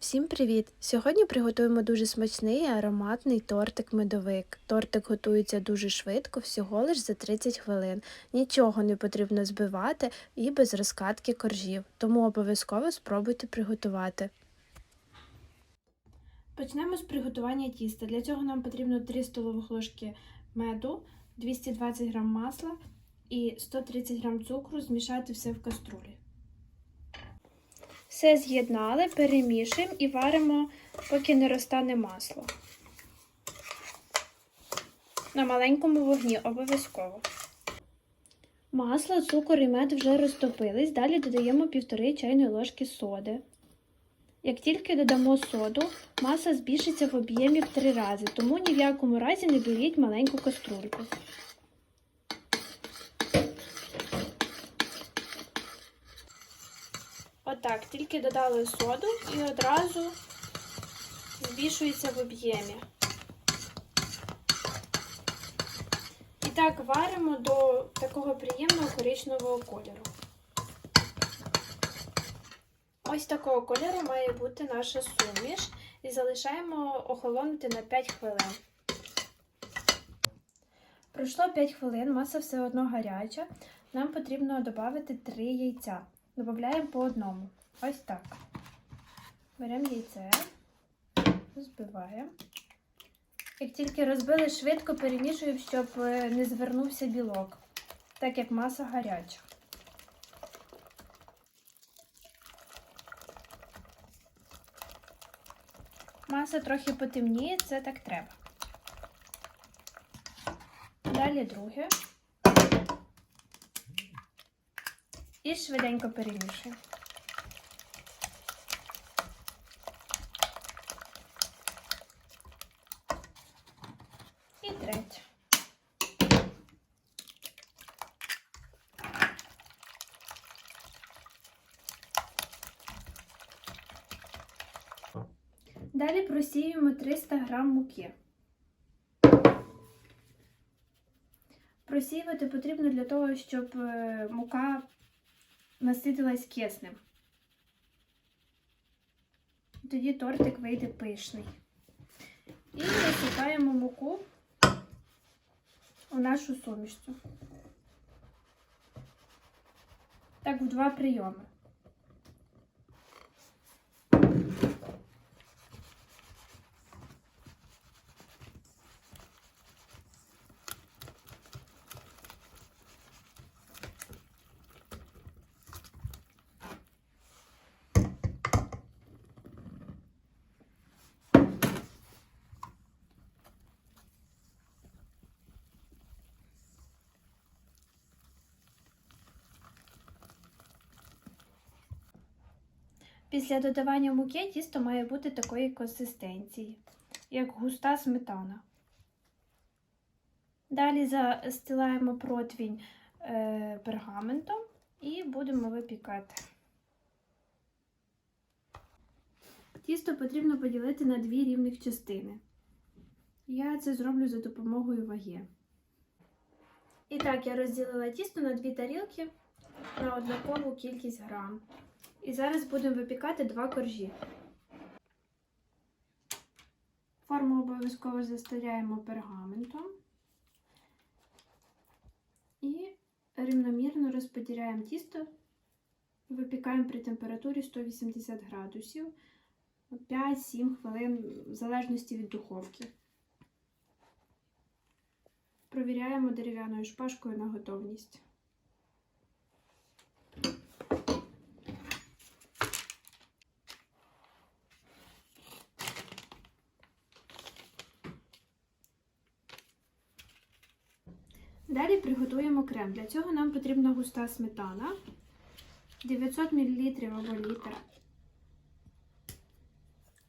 Всім привіт! Сьогодні приготуємо дуже смачний і ароматний тортик-медовик. Тортик готується дуже швидко, всього лиш за 30 хвилин. Нічого не потрібно збивати і без розкатки коржів, тому обов'язково спробуйте приготувати. Почнемо з приготування тіста. Для цього нам потрібно 3 столових ложки меду, 220 г масла і 130 г цукру. Змішати все в каструлі. Все з'єднали, перемішуємо і варимо, поки не розтане масло. На маленькому вогні обов'язково. Масло, цукор і мед вже розтопились. Далі додаємо 1,5 чайної ложки соди. Як тільки додамо соду, маса збільшиться в об'ємі в 3 рази, тому ні в якому разі не беріть маленьку каструльку. Отак, тільки додали соду і одразу збільшується в об'ємі. І так варимо до такого приємного коричневого кольору. Ось такого кольору має бути наша суміш. І залишаємо охолонути на 5 хвилин. Пройшло 5 хвилин, маса все одно гаряча. Нам потрібно додати 3 яйця. Додаємо по одному. Ось так. Беремо яйце, збиваємо. Як тільки розбили, швидко перемішуємо, щоб не звернувся білок, так як маса гаряча. Маса трохи потемніє, це так треба. Далі друге. І швиденько перемішуємо. І третє. Далі просіюємо 300 г муки. Просіювати потрібно для того, щоб мука наситилась киснем. Тоді тортик вийде пишний. І висипаємо муку у нашу сумішцю. Так, в два прийоми. Після додавання муки тісто має бути такої консистенції, як густа сметана. Далі застилаємо противінь е, пергаментом і будемо випікати. Тісто потрібно поділити на дві рівних частини. Я це зроблю за допомогою ваги. І так, я розділила тісто на дві тарілки на однакову кількість грам. І зараз будемо випікати два коржі. Форму обов'язково застеляємо пергаментом і рівномірно розподіляємо тісто, випікаємо при температурі 180 градусів 5-7 хвилин, в залежності від духовки. Провіряємо дерев'яною шпажкою на готовність. Далі приготуємо крем. Для цього нам потрібна густа сметана 900 мл або літр.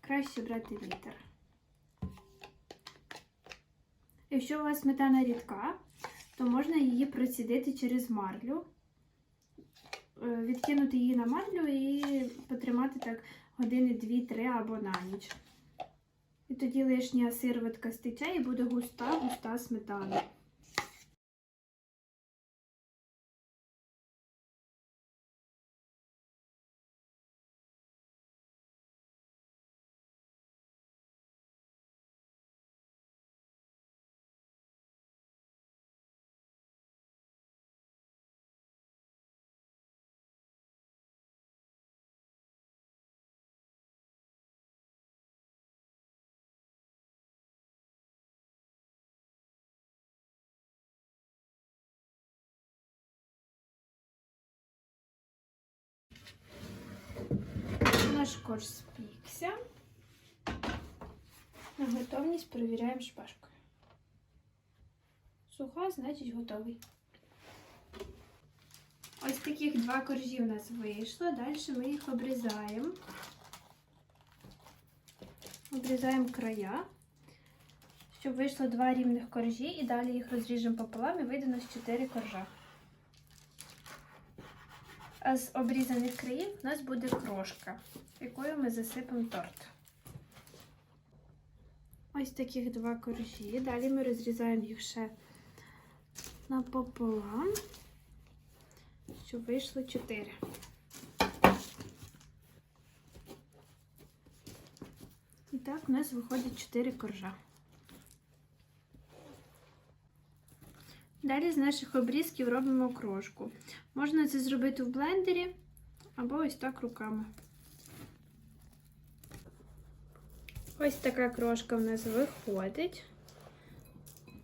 Краще брати літр. Якщо у вас сметана рідка, то можна її процідити через марлю, відкинути її на марлю і потримати так години 2-3 або на ніч. І тоді лишня сироватка стече і буде густа-густа сметана. Наш корж спікся. На готовність перевіряємо шпажкою. Суха, значить готовий. Ось таких два коржі у нас вийшло. Далі ми їх обрізаємо. Обрізаємо края, щоб вийшло два рівних коржі, і далі їх розріжемо пополам і вийде у нас 4 коржа. А з обрізаних країв у нас буде крошка, якою ми засипемо торт. Ось таких два коржі. Далі ми розрізаємо їх ще напополам, щоб вийшло 4. І так у нас виходить 4 коржа. Далі з наших обрізків робимо крошку. Можна це зробити в блендері або ось так руками. Ось така крошка в нас виходить.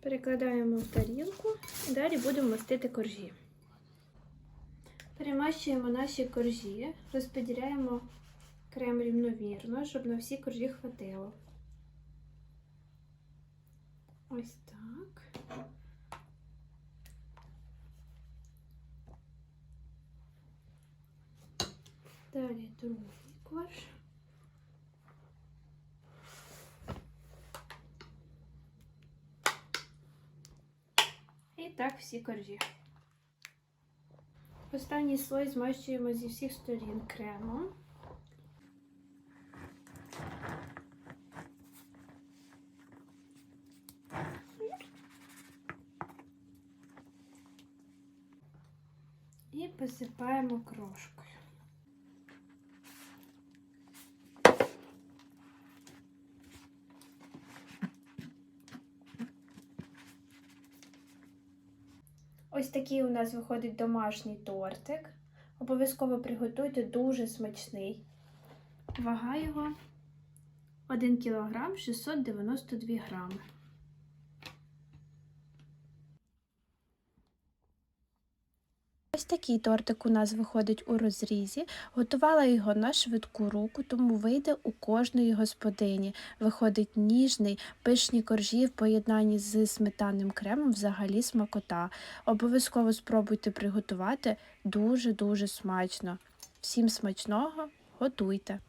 Перекладаємо в тарілку і далі будемо мастити коржі. Перемащуємо наші коржі, розподіляємо крем рівномірно, щоб на всі коржі хватило. Ось так. Далі другий корж. І так всі коржі. Останній слой змащуємо зі всіх сторін кремом. І посипаємо крошкою. Ось такий у нас виходить домашній тортик. Обов'язково приготуйте дуже смачний. Вага його 1 кг 692 грами. Ось такий тортик у нас виходить у розрізі. Готувала його на швидку руку, тому вийде у кожної господині. Виходить ніжний, пишні коржі в поєднанні з сметанним кремом взагалі смакота. Обов'язково спробуйте приготувати дуже-дуже смачно. Всім смачного, готуйте!